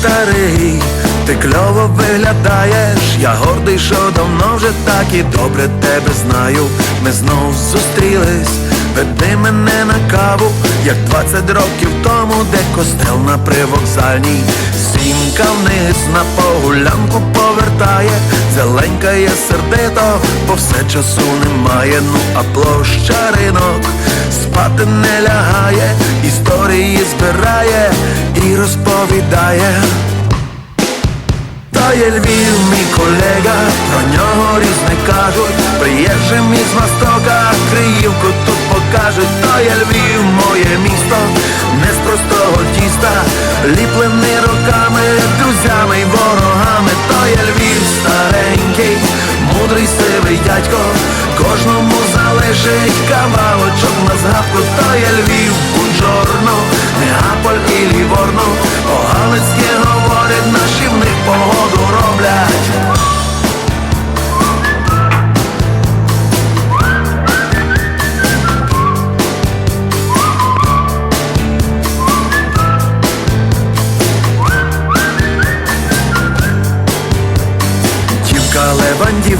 Старий, ти кльово виглядаєш, я гордий, що давно вже так і добре тебе знаю. Ми знов зустрілись, веди мене на каву, як 20 років тому, де костел на привокзальній. Сімка вниз на погулянку повертає, зеленькає сердито, бо все часу немає, ну а площа ринок спати не лягає, історії збирає і розповідає. То є Львів, мій колега, про нього різне кажуть, приїжджим із Востока, Криївку тут покажуть, то є Львів, моє місто, тіста, ліплений роками, друзями й ворогами, то є Львів старенький, мудрий сивий дядько, кожному залишить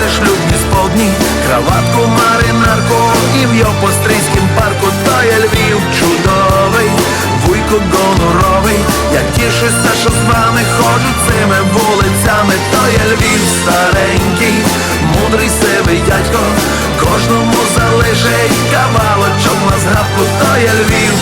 Вирайте шлюбні сподні, краватку, маринарку і в Йопострийськім парку, то є Львів чудовий, вуйко гоноровий, я тішуся, що з вами ходжу цими вулицями, то є Львів старенький, мудрий сивий дядько, кожному залишить кавалочок на згадку, то є Львів,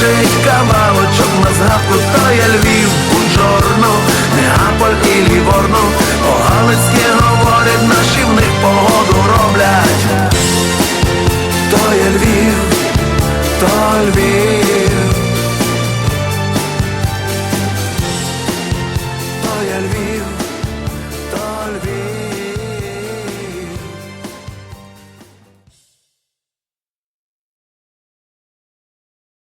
залишить мавочок на згадку, то є Львів, Бунжорно, Неаполь і Ліворно, по-галицьки говорять, наші в них погоду роблять. То є Львів, то Львів.